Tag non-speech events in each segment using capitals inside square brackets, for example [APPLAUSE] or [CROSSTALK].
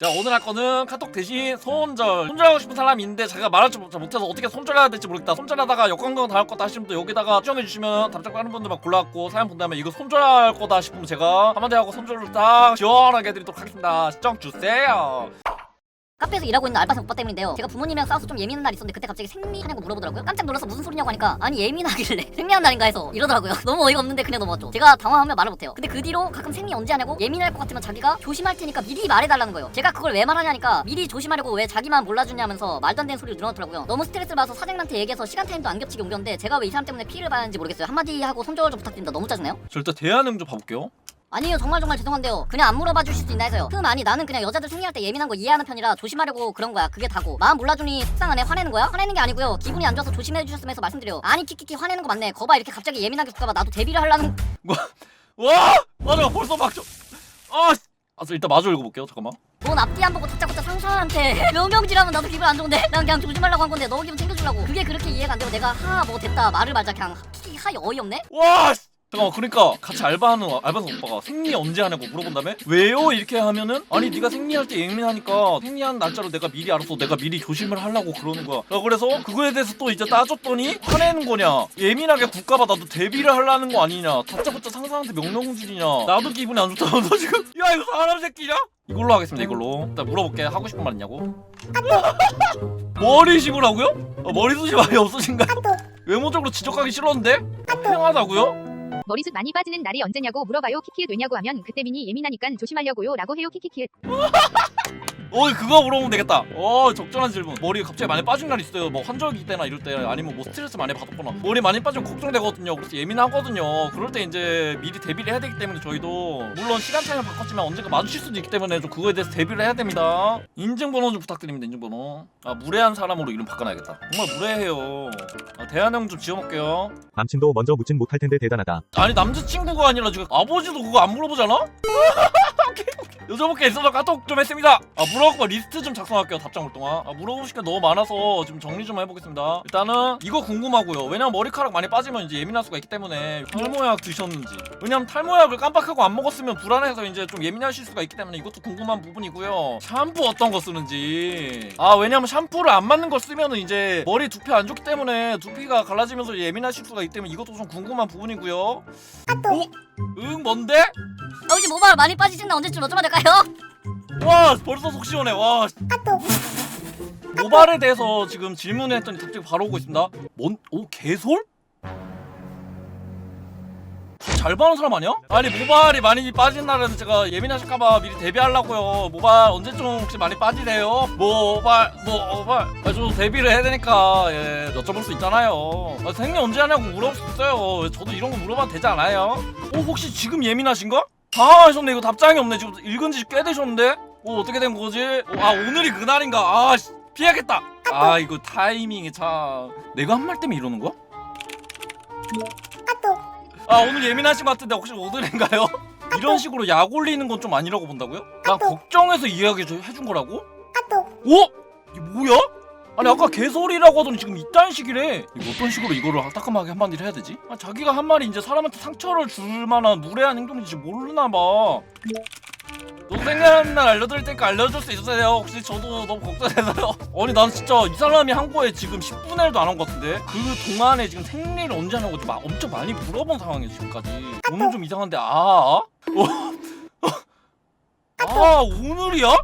자 오늘 할 거는 카톡 대신 손절. 손절하고 싶은 사람이 있는데 자기가 말을 잘 못해서 어떻게 손절해야 될지 모르겠다. 손절하다가 역광경 당할 거다 하시면 또 여기다가 수정해 주시면 답장 빠른 분들만 골라갖고 사연 본 다음에 이거 손절할 거다 싶으면 제가 한마디 하고 손절을 딱 시원하게 해드리도록 하겠습니다. 시청 주세요 카페에서 일하고 있는 알바생 오빠 때문인데요. 제가 부모님이랑 싸워서 좀 예민한 날이 있었는데 그때 갑자기 생리하냐고 물어보더라고요. 깜짝 놀라서 무슨 소리냐고 하니까 아니 예민하길래 [LAUGHS] 생리한 날인가 해서 이러더라고요. [LAUGHS] 너무 어이가 없는데 그냥 넘어갔죠. 제가 당황하면 말을 못해요. 근데 그 뒤로 가끔 생리 언제 하냐고 예민할 것 같으면 자기가 조심할 테니까 미리 말해달라는 거예요. 제가 그걸 왜 말하냐니까 미리 조심하려고 왜 자기만 몰라주냐면서 말도 안 되는 소리를 늘어놓더라고요. 너무 스트레스를 받아서 사장님한테 얘기해서 시간 타임도 안 겹치게 옮겼는데 제가 왜 이 사람 때문에 피해를 받는지 모르겠어요. 한마디 하고 손절 좀 부탁드립니다. 너무 짜증나요? 저 일단 대안응 좀 봐볼게요 아니요 정말 정말 죄송한데요. 그냥 안 물어봐 주실 수 있나 해서요. 흠 아니 나는 그냥 여자들 생리할 때 예민한 거 이해하는 편이라 조심하려고 그런 거야. 그게 다고. 마음 몰라주니 속상하네. 화내는 거야? 화내는 게 아니고요. 기분이 안 좋아서 조심해 주셨으면서 말씀드려요. 아니 키키키 화내는 거 맞네. 거봐 이렇게 갑자기 예민하게 볼까봐 나도 데뷔를 하려는 와! 맞아 벌써 막죠 아, 씨. 아저 일단 마저 읽어볼게요. 잠깐만. 넌 앞뒤 안 보고 다짜고짜 상사한테 [LAUGHS] 명명질하면 나도 기분 안 좋은데? 난 그냥 조심하려고 한 건데 너 기분 챙겨주려고. 그게 그렇게 이해가 안 되고 내가 하 뭐 됐다 말을 말자. 그냥 키키 하이 어이없네? 와 씨. 잠깐만 그러니까 같이 알바하는 알바생 오빠가 생리 언제 하냐고 물어본 다음에 왜요? 이렇게 하면은 아니 네가 생리할 때 예민하니까 생리한 날짜로 내가 미리 알아서 내가 미리 조심을 하려고 그러는 거야. 야, 그래서 그거에 대해서 또 이제 따졌더니 화내는 거냐? 예민하게 나도 대비를 하려는 거 아니냐? 다짜고짜 상사한테 명령질이냐? 나도 기분이 안 좋다. [LAUGHS] 너 지금 야 이거 사람 새끼냐 이걸로 하겠습니다 이걸로. 일단 물어볼게. 하고 싶은 말 있냐고. [LAUGHS] 머리 심으라고요? 어, 머리숱이 많이 없으신가요? 외모적으로 지적하기 싫었는데? 팽하다고요? 머리숱 많이 빠지는 날이 언제냐고 물어봐요 키키읒 왜냐고 하면 그때 민이 예민하니깐 조심하려고요 라고 해요 키키키읒 어 그거 물어보면 되겠다. 어 적절한 질문. 머리 갑자기 많이 빠진 날 있어요. 뭐 환절기 때나 이럴 때 아니면 뭐 스트레스 많이 받았거나. 머리 많이 빠지면 걱정되거든요. 그래서 예민하거든요. 그럴 때 이제 미리 대비를 해야 되기 때문에 저희도 물론 시간 차이는 바꿨지만 언젠가 마주칠 수도 있기 때문에 좀 그거에 대해서 대비를 해야 됩니다. 인증번호 좀 부탁드립니다 인증번호. 아 무례한 사람으로 이름 바꿔놔야겠다. 정말 무례해요. 아, 대한 형 좀 지워놓을게요. 남친도 먼저 묻진 못할 텐데 대단하다. 아니 남자친구가 아니라 지금 아버지도 그거 안 물어보잖아? [LAUGHS] 여쭤볼 게 있어서 카톡 좀 했습니다. 아 물어보고 리스트 좀 작성할게요 답장 올 동안. 아 물어보실 게 너무 많아서 지금 정리 좀 해보겠습니다. 일단은 이거 궁금하고요. 왜냐면 머리카락 많이 빠지면 이제 예민할 수가 있기 때문에 탈모약 드셨는지. 왜냐면 탈모약을 깜빡하고 안 먹었으면 불안해서 이제 좀 예민하실 수가 있기 때문에 이것도 궁금한 부분이고요. 샴푸 어떤 거 쓰는지. 아 왜냐면 샴푸를 안 맞는 걸 쓰면은 이제 머리 두피 안 좋기 때문에 두피가 갈라지면서 예민하실 수가 있기 때문에 이것도 좀 궁금한 부분이고요. 오? 응 뭔데? 아버지 모발 많이 빠지신다 언제쯤 어쩌면 될까 요? 와 벌써 속 시원해 와 모발에 대해서 지금 질문을 했더니 갑자기 바로 오고 있습니다 뭔? 오 개솔? 잘 봐는 사람 아니야? 아니 모발이 많이 빠진 날에는 제가 예민하실까봐 미리 대비하려고요 모발 언제쯤 혹시 많이 빠지세요? 모발 모발 아, 저 대비를 해야 되니까 예 여쭤볼 수 있잖아요 아, 생리 언제 하냐고 물어볼 수 있어요 저도 이런 거 물어봐도 되지 않아요? 어 혹시 지금 예민하신가? 당황하셨네 이거 답장이 없네 지금 읽은 지 꽤 되셨는데 어 어떻게 된 거지? 어, 아 오늘이 그날인가 아 씨, 피하겠다 아 이거 타이밍이 참 내가 한 말 때문에 이러는 거야? 아 오늘 예민하신 것 같은데 혹시 오늘인가요? 이런 식으로 약 올리는 건 좀 아니라고 본다고요? 나 걱정해서 이야기 좀 해준 거라고? 오? 이게 뭐야? 아니 아까 개소리라고 하더니 지금 이딴 식이래 이거 어떤 식으로 이거를 따끔하게 한마디를 해야 되지? 아, 자기가 한 말이 이제 사람한테 상처를 줄 만한 무례한 행동인지 모르나 봐 너도 생각하는 날 알려드릴 테니까 알려줄 수 있으세요? 혹시 저도 너무 걱정돼서요 [LAUGHS] 아니 난 진짜 이 사람이 한 거에 지금 10분의 1도 안 한 것 같은데 그 동안에 지금 생리를 언제 하냐고 막 엄청 많이 물어본 상황이에요 지금까지 오늘 좀 이상한데 아? 어? 아 오늘이야?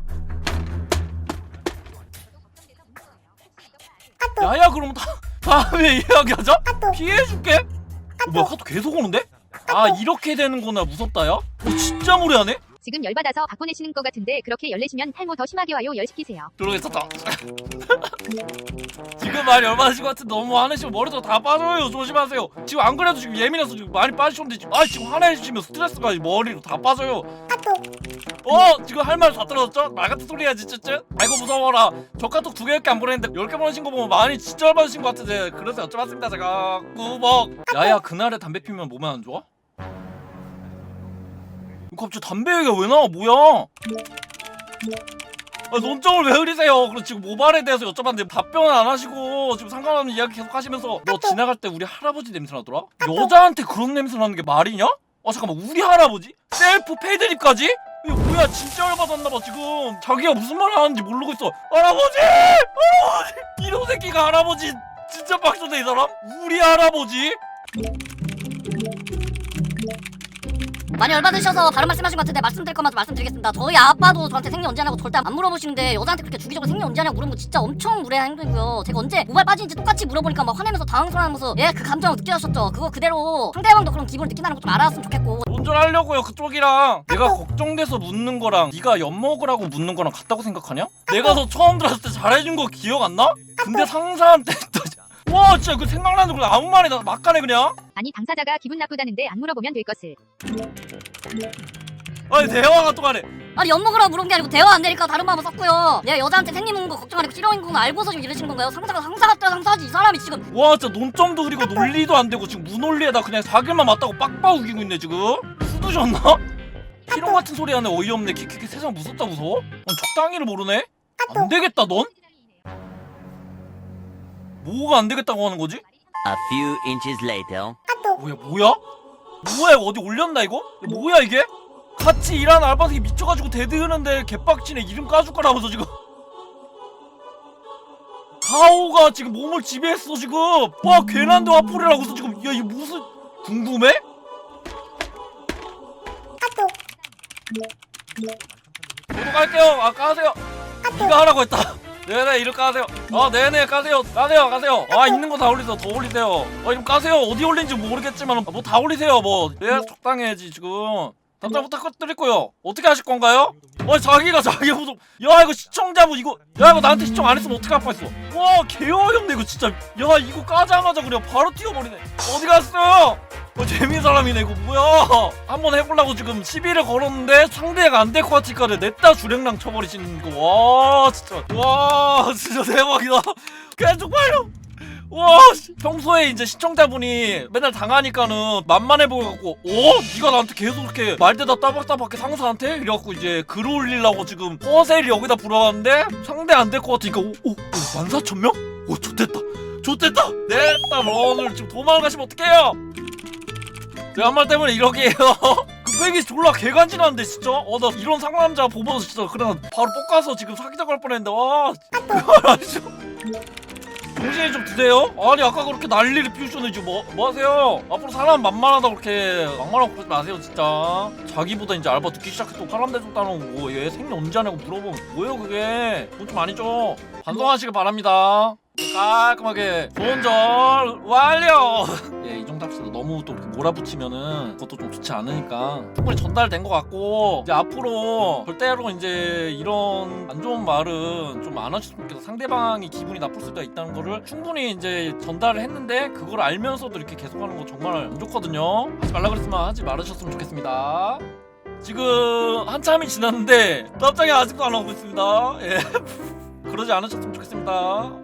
야야 그럼 다, 다음에 이야기하자? 피해줄게. 어, 뭐야 카톡 계속 오는데? 아 이렇게 되는구나. 무섭다 야? 어, 진짜 무례하네? 지금 열받아서 바꿔내시는 것 같은데 그렇게 열내시면 탈모 더 심하게 와요. 열 시키세요. 들어겠었다. [LAUGHS] 지금 많이 열받으신 것 같은데 너무 화내시면 머리도 다 빠져요. 조심하세요. 지금 안 그래도 지금 예민해서 지금 많이 빠지셨는데 지금 아 지금 화내시면 스트레스가 머리로 다 빠져요 어 지금 할 말다 들었죠? 말 같은 소리 해야지 쯧쯧 아이고 무서워라 저 카톡 두 개밖에 안 보냈는데 열 개 보내신 거 보면 많이 진짜 열받으신 것 같은데 그래서 여쭤봤습니다 제가 꾸벅 야야 그날에 담배 피면 몸에 안 좋아? 갑자기 담배 얘기가 왜 나와 뭐야 아, 논점을 왜 흐리세요? 그리고 지금 모발에 대해서 여쭤봤는데 답변을 안 하시고 지금 상관없는 이야기 계속 하시면서 너 지나갈 때 우리 할아버지 냄새 나더라? 여자한테 그런 냄새 나는 게 말이냐? 아 잠깐만 우리 할아버지? 셀프 패드립까지? 이거 뭐야 진짜 열받았나봐 지금. 자기가 무슨 말 하는지 모르고 있어. 할아버지! 할아버지! 이런 새끼가 할아버지 진짜 빡쳤네 이 사람? 우리 할아버지 많이 열받으셔서 다른 말씀하신 것 같은데 말씀드릴 것만 좀 말씀드리겠습니다. 저희 아빠도 저한테 생리 언제 하냐고 절대 안 물어보시는데 여자한테 그렇게 주기적으로 생리 언제 하냐고 물으면 거 진짜 엄청 무례한 행동이고요. 제가 언제 모발 빠진지 똑같이 물어보니까 막 화내면서 당황스러워하면서 예 그 감정을 느끼셨죠. 그거 그대로 상대방도 그런 기분을 느낀다는 거좀 알았으면 좋겠고 운전하려고요 그쪽이랑 내가 걱정돼서 묻는 거랑 네가 엿먹으라고 묻는 거랑 같다고 생각하냐? 내가 너 처음 들었을 때 잘해준 거 기억 안 나? 근데 상사한테 또- 와 진짜 그 생각나는 거 아무 말이나 막 하네 그냥 아니 당사자가 기분 나쁘다는데 안 물어보면 될 것을. 아니 대화가 또 가네 아니 엿 먹으라고 물은 게 아니고 대화 안 되니까 다른 마음을 썼고요. 예 여자한테 생리 먹는 거 걱정 안 하고 싫어하는 거 알고서 지금 이러신 건가요? 상사가 상사 같다 상사지 이 사람이 지금 와 진짜 논점도 흐리고 논리도 안 되고 지금 무논리에다 그냥 사길만 맞다고 빡빡 우기고 있네 지금 수두셨나? 피롱 같은 소리 하네 어이없네 키키키 세상 무섭다 무서워? 넌 적당히를 모르네? 안 되겠다 넌? 뭐가 안 되겠다고 하는 거지? A few inches later. 뭐야 뭐야? 뭐야 이거 어디 올렸나 이거? 이거 뭐야 이게? 같이 일하는 알바생이 미쳐가지고 대드는데 개빡치네 이름 까줄 거라면서 지금 가오가 지금 몸을 지배했어 지금 와 괜한데 와플이라고서 지금 야 이게 무슨 궁금해? 저도 갈게요 아 까세요 네가 하라고 했다 네네 이름 까세요. 아 네네 까세요. 까세요 까세요. 아 있는 거 다 올리세요. 더 올리세요. 아 이름 까세요. 어디 올린지 모르겠지만 뭐 다 올리세요 뭐네 적당해야지 지금 답장 부탁드리고요. 어떻게 하실 건가요? 어 자기가 자기 후속 야 이거 시청자분 이거 야 이거 나한테 시청 안 했으면 어떡할 뻔했어? 와 개어이없네 이거 진짜. 야 이거 까자마자 그냥 바로 튀어버리네. 어디 갔어요? 어 재밌는 사람이네 이거 뭐야? 한번 해보려고 지금 시비를 걸었는데 상대가 안 될 것 같으니까 냈다 주랭랑 쳐버리시는 거와 진짜. 와 진짜 대박이다. 계속 빨려 와 씨. 평소에 이제 시청자분이 맨날 당하니까는 만만해 보여갖고 어? 네가 나한테 계속 이렇게 말대다 따박따박해 상사한테? 이래갖고 이제 글 올리려고 지금 허세를 여기다 불어왔는데 상대 안 될 것 같으니까 오, 오, 오 14,000명? 오 좋됐다 좋됐다 냈다 오늘 지금 도망가시면 어떡해요 내한말 때문에 이러게 해요 [LAUGHS] 그 백이 졸라 개간지나는데 진짜 어 나 이런 상남자 보면서 진짜 그냥 바로 볶아서 지금 사기자 갈 뻔했는데 와 [LAUGHS] 진짜 정신이 좀 드세요? 아니 아까 그렇게 난리를 피우셨는지 뭐, 뭐 하세요? 앞으로 사람 만만하다 그렇게 막말하고 그러지 마세요 진짜 자기보다 이제 알바 듣기 시작했고 사람 대줬다는 거얘 생리 언제 하냐고 물어보면 뭐예요 그게 그건 좀 아니죠 반성하시길 바랍니다 깔끔하게 손절 완료! 예이 정도 합시다. 너무 또 이렇게 몰아붙이면은 그것도 좀 좋지 않으니까. 충분히 전달된 것 같고 이제 앞으로 절대로 이제 이런 안 좋은 말은 좀 안 하셨으면 좋겠어 상대방이 기분이 나쁠 수도 있다는 거를 충분히 이제 전달을 했는데 그걸 알면서도 이렇게 계속하는 거 정말 안 좋거든요. 하지 말라 그랬으면 하지 말으셨으면 좋겠습니다. 지금 한참이 지났는데 답장이 아직도 안 오고 있습니다. 예. [LAUGHS] 그러지 않으셨으면 좋겠습니다. 예.